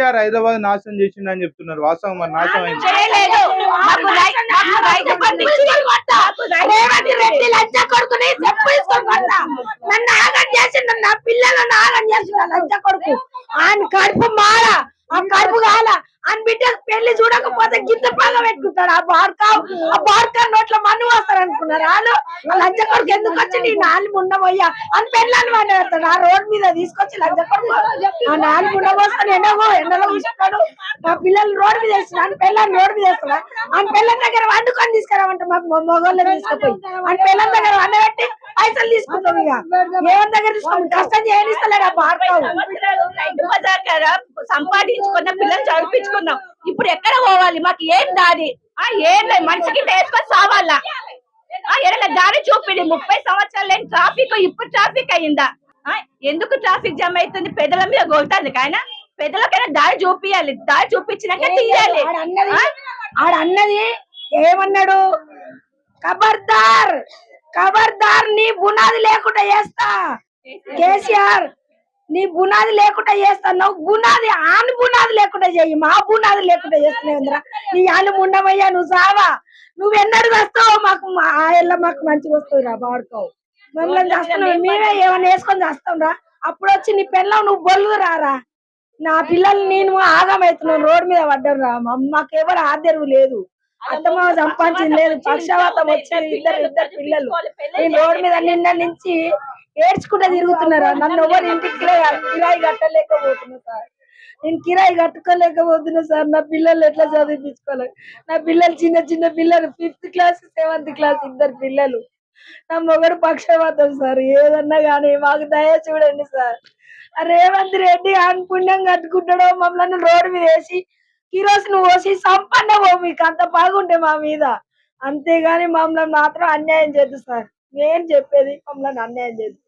కేసీఆర్ హైదరాబాద్ నాశనం చేసిండు అని చెప్తున్నారు. వాస్తవం మరి నాశనం అయింది? పిల్లలను ఆగం లంచ కొడుకు. ఆయన కడుపు మార. ఆ కడుపు కాల. అని బిడ్డ పెళ్ళి చూడకపోతే గింత పాగా పెట్టుకుంటాడు. ఆ బార్కా ఆ బార్కా నోట్ల మన్ను వస్తారు అనుకున్నారు? వాళ్ళు ఆ లంచ కొడుకు ఎందుకు వచ్చి నీ నాలుగు ఉండబోయ్యా అని పెళ్ళాన్ని వాడేస్తాడు ఆ రోడ్ మీద తీసుకొచ్చి లంచ కొడుకు ఆ నాలుగు ఉండబోస్తాను ఎండగో ఎండలో కూర్చుంటాడు. మా పిల్లలు రోడ్ మీద వేస్తున్నా అని పెళ్ళాన్ని రోడ్ మీద వేస్తున్నా అని పిల్లల దగ్గర వండుకొని తీసుకురామంటే మాకు మొగోళ్ళు తీసుకుపోయి. అని పిల్లల దగ్గర వండబెట్టి పైసలు తీసుకుంటాం ఇక. ఎవరి దగ్గర కష్టం చేయనిస్తలేడు ఆ సంపాదించుకున్న పిల్లలు చదివించుకున్నాం. ఇప్పుడు ఎక్కడ పోవాలి? మాకు ఏం దారి? ఆ ఏం లేదు. మనిషికి వేసుకొని సావాలా? ఆ ఎడల దారి చూపిడి. ముప్పై సంవత్సరాలు లేని ట్రాఫిక్ ఇప్పుడు ట్రాఫిక్ అయిందా? ఎందుకు ట్రాఫిక్ జామ్ అవుతుంది? పెదల మీద కొడుతుంది కాయన. పెదలకైనా దారి చూపియాలి. దారి చూపించినాక తీయాలి. ఆడ అన్నది ఆ? ఆడ అన్నది ఏమన్నాడు? ఖబర్దార్ ఖబర్దార్ నీ బునాది లేకుండా చేస్తా. కేసీఆర్ నీ బునాది లేకుండా చేస్తా. నువ్వు బునాది ఆని బునాది లేకుండా చేయి మా బునాది లేకుండా చేస్తున్నావురా నీ ఆలు ఉండమయ్యా నువ్వు సావా. నువ్వు ఎన్నడు వస్తావు మాకు మా- మాకు మంచిగా వస్తుంది రా బాడుకోవు. మమ్మల్ని చేస్తున్నావు మేమే ఏమైనా వేసుకొని చేస్తాం రా. అప్పుడు వచ్చి నీ పిల్లలు నువ్వు బొల్లు రారా. నా పిల్లలు నేను ఆగమవుతున్నాను రోడ్ మీద పడ్డారు రా. మా అమ్మకి ఆదరవు లేదు. అత్తమ్మ సంపాదించింది లేదు. పక్షవాతం వచ్చి ఇద్దరు ఇద్దరు పిల్లలు. నేను రోడ్ మీద నిన్న నుంచి ఏడ్చుకుంటూ తిరుగుతున్నారా? నన్ను ఎవరు ఇంటికి కిరాయి కట్టలేకపోతున్నా సార్. నేను కిరాయి కట్టుకోలేకపోతున్నా సార్. నా పిల్లలు ఎట్లా చదివించుకోవాలి? నా పిల్లలు చిన్న చిన్న పిల్లలు ఫిఫ్త్ క్లాస్ సెవెంత్ క్లాస్ ఇద్దరు పిల్లలు. నా మొగడు పక్షవాతం సార్. ఏదన్నా కానీ మాకు దయ చూడండి సార్. రేవంత్ రెడ్డి ఆయన పుణ్యం కట్టుకుంటాడో మమ్మల్ని రోడ్డు మీద వేసి కిరోసిన్ పోసి సంపన్న పో మీకు అంత బాగుంటే మా మీద. అంతేగాని మమ్మల్ని మాత్రం అన్యాయం చేద్దు సార్. నేను చెప్పేది మమ్మల్ని అన్యాయం చేద్దు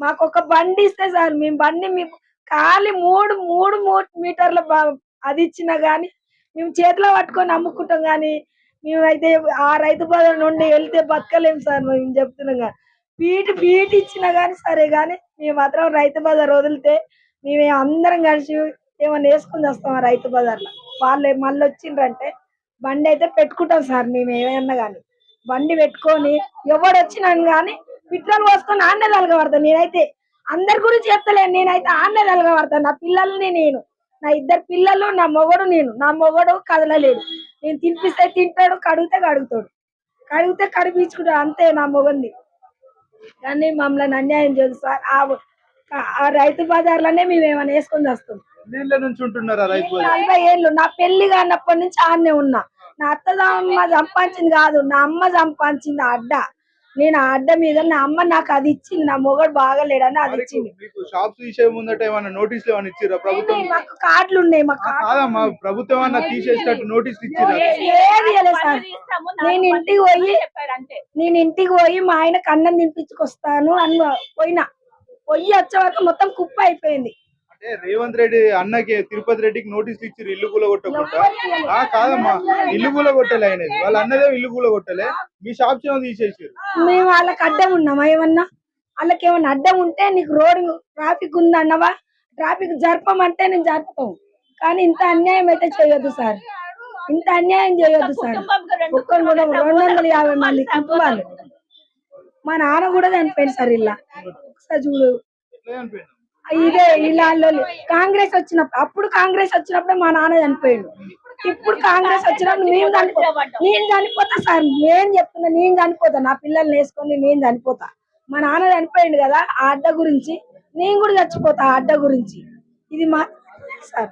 మాకు ఒక బండి ఇస్తే సార్ మేము బండి మీకు ఖాళీ మూడు మూడు మూడు మీటర్ల అది ఇచ్చినా గానీ మేము చేతిలో పట్టుకొని అమ్ముకుంటాం కానీ మేమైతే ఆ రైతు బజార్ నుండి వెళ్తే బతకలేము సార్ మేము చెప్తున్నాం పీటి పీటి ఇచ్చినా గానీ సరే గానీ మేము మాత్రం రైతు బజార్ వదిలితే మేము అందరం కలిసి ఏమన్నా వేసుకొని వస్తాం ఆ రైతు బజార్లో. వాళ్ళు మళ్ళీ వచ్చిండ్రంటే బండి అయితే పెట్టుకుంటాం సార్ మేము ఏమైనా కానీ. బండి పెట్టుకొని ఎవడు వచ్చినాను కానీ పిట్టలు పోసుకొని ఆన్నే తలగబడతాను నేనైతే అందరి గురించి చెప్తలేను. నేనైతే ఆన్నే తలగబడతాను నా పిల్లల్ని నేను నా ఇద్దరు పిల్లలు నా మొగడు నేను. నా మొగడు కదలలేడు నేను తినిపిస్తే తింటాడు కడిగితే కడుగుతాడు. కడిగితే కడిపించుకుంటాడు. అంతే నా మొగంది కానీ మమ్మల్ని అన్యాయం చేయదు సార్ ఆ- రైతు బజార్లోనే మేము ఏమైనా వేసుకొని వస్తాం. ఎన్నేళ్ళ నుంచి ఉంటున్నారు ఆ రైతు బజార్? నలభై ఏళ్ళు నా పెళ్ళి కానప్పటి నుంచి ఆడనే ఉన్నా. నా అత్త అమ్మ సంపాదించింది కాదు నా అమ్మ సంపాదించింది ఆ అడ్డ. నేను ఆ అడ్డ మీద నా అమ్మ నాకు అది ఇచ్చింది నా మొగడు బాగలేడని అది మరి ఇచ్చింది. మీకు షాప్స్ తీసే ముందట ఏమైనా నోటీసులు ఏమైనా ఇచ్చిరా ప్రభుత్వం? ఉన్నాయి, మాకు కార్డులు ఉన్నాయి మా ఆ, కార్డు కాదమ్మా ప్రభుత్వం ఏమన్నా తీసేసినట్టు నోటీసులు ఇచ్చిరా ఏది ఇవ్వలేదు సార్. ఇస్తాము, నేను ఇంటికి పోయి అంతే. నేను ఇంటికి పోయి మా ఆయనకు అన్నం తినిపించుకొస్తాను అని పోయినా. పోయి వచ్చే వరకు మొత్తం కుప్ప అయిపోయింది. అంటే రేవంత్ రెడ్డి అన్నకి తిరుపతి రెడ్డికి నోటీసులు ఇచ్చారు ఇల్లు కూల కొట్టకుండా కాదమ్మా ఇల్లు కూల కొట్టలే ఆయనది. వాళ్ళ అన్నదే ఇల్లు కూల కొట్టలే మీ షాప్స్ ఏమో తీసేసారు. మేము వాళ్ళకి అడ్డం ఉన్నామా ఏమన్నా? వాళ్ళకి ఏమన్నా అడ్డం ఉంటే నీకు రోడ్ ట్రాఫిక్ ఉందన్నవా ట్రాఫిక్ జరపమంటే నేను జరుపుతాం కానీ ఇంత అన్యాయం అయితే చేయొద్దు సార్. ఇంత అన్యాయం చేయొద్దు సార్. రెండు ఒక్కరు కూడా రెండు వందల యాభై మంది కుటుంబాలు మా నాన్న కూడా చనిపోయింది సార్ ఇలా వస్తా చూడు. ఇదే ఇలా కాంగ్రెస్ వచ్చినప్పుడు అప్పుడు కాంగ్రెస్ వచ్చినప్పుడే మా నాన్న చనిపోయాడు. ఇప్పుడు కాంగ్రెస్ వచ్చినప్పుడు నేను చనిపో నేను చనిపోతా సార్. నేను చెప్తున్నా నేను చనిపోతా. నా పిల్లల్ని వేసుకొని నేను చనిపోతా. మా నాన్న చనిపోయిండు కదా ఆ అడ్డ గురించి. నేను కూడా చచ్చిపోతా ఆ అడ్డ గురించి. ఇది మా సార్.